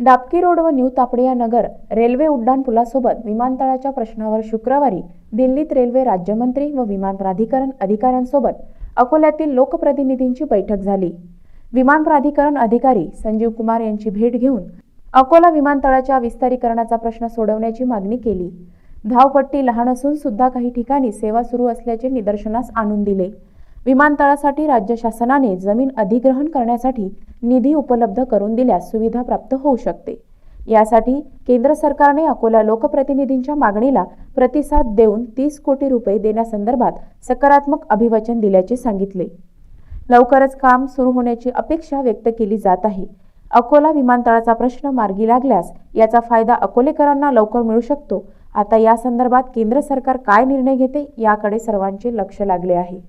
Dabki road व new Tapadia Nagar railway उड्डाण पुलासोबत विमानतळाच्या प्रश्नावर शुक्रवारी दिल्लीत रेल्वे राज्यमंत्री व विमान प्राधिकरण अधिकाऱ्यांसोबत अकोल्यातील लोकप्रतिनिधींची बैठक झाली. विमान प्राधिकरण अधिकारी संजीव कुमार यांची भेट घेऊन अकोला विमानतळाच्या विस्तारीकरणाचा प्रश्न सोडवण्याची मागणी केली. धावपट्टी लहान असून सुद्धा काही ठिकाणी सेवा सुरू असल्याचे निदर्शनास आणून दिले. विमानतळासाठी राज्य शासनाने जमीन अधिग्रहण करण्यासाठी निधी उपलब्ध करून दिल्यास सुविधा प्राप्त होऊ शकते. यासाठी केंद्र सरकारने अकोला लोकप्रतिनिधींच्या मागणीला प्रतिसाद देऊन तीस कोटी रुपये देण्यासंदर्भात सकारात्मक अभिवचन दिल्याचे सांगितले. लवकरच काम सुरू होण्याची अपेक्षा व्यक्त केली जात आहे. अकोला विमानतळाचा प्रश्न मार्गी लागल्यास याचा फायदा अकोलेकरांना लवकर मिळू शकतो. आता या संदर्भात केंद्र सरकार काय निर्णय घेते याकडे सर्वांचे लक्ष लागले आहे.